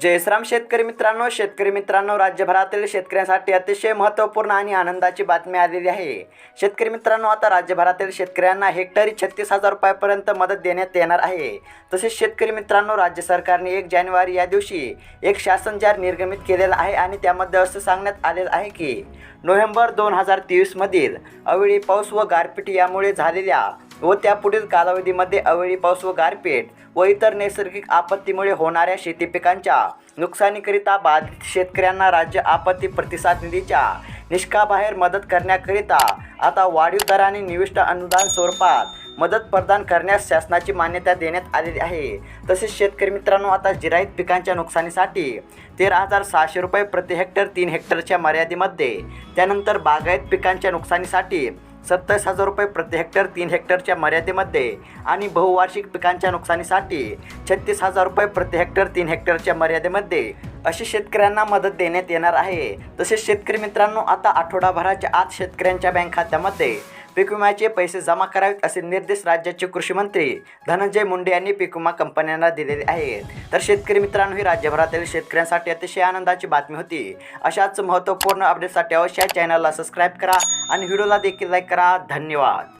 जयश्राम शेतकरी मित्रांनो शेतकरी मित्रांनो राज्यभरातील शेतकऱ्यांसाठी अतिशय महत्त्वपूर्ण आणि आनंदाची बातमी आलेली आहे. शेतकरी मित्रांनो आता राज्यभरातील शेतकऱ्यांना हेक्टरी छत्तीस हजार रुपयापर्यंत मदत देण्यात येणार आहे. तसेच शेतकरी मित्रांनो राज्य सरकारने एक जानेवारी या दिवशी एक शासन जार निर्गमित केलेला आहे आणि त्यामध्ये असं सांगण्यात आलेलं आहे की नोव्हेंबर दोन हजार तेवीसमधील अवेळी पाऊस व गारपीट यामुळे झालेल्या व त्यापुढील कालावधीमध्ये अवेळी पाऊस व गारपीट व इतर नैसर्गिक आपत्तीमुळे होणाऱ्या शेती पिकांच्या नुकसानीकरिता बाधित शेतकऱ्यांना राज्य आपत्ती प्रतिसाद निधीच्या निष्काबाहेर मदत करण्याकरिता आता वाढीव दराने निविष्ट अनुदान स्वरूपात मदत प्रदान करण्यास शासनाची मान्यता देण्यात आलेली आहे. तसेच शेतकरी मित्रांनो आता जिरायत पिकांच्या नुकसानीसाठी तेरा हजार सहाशे रुपये प्रति हेक्टर तीन हेक्टरच्या मर्यादेमध्ये त्यानंतर बागायत पिकांच्या नुकसानीसाठी सत्तावीस हजार रुपये प्रति हेक्टर तीन हेक्टरच्या मर्यादेमध्ये. आणि बहुवार्षिक पिकांच्या नुकसानीसाठी छत्तीस हजार रुपये प्रति हेक्टर तीन हेक्टरच्या मर्यादेमध्ये. अशी शेतकऱ्यांना मदत देण्यात येणार आहे. तसेच शेतकरी मित्रांनो आता आठवडाभराच्या आत शेतकऱ्यांच्या बँक खात्यामध्ये पीक विम्याचे पैसे जमा करावेत असे निर्देश राज्याचे कृषी मंत्री धनंजय मुंडे यांनी पीक विमा कंपन्यांना दिलेले आहेत. तर शेतकरी मित्रांनो ही राज्यभरातील शेतकऱ्यांसाठी अतिशय आनंदाची बातमी होती. अशाच महत्त्वपूर्ण अपडेटसाठी अवश्य चॅनलला सबस्क्राईब करा आणि व्हिडिओला देखील लाईक करा. धन्यवाद.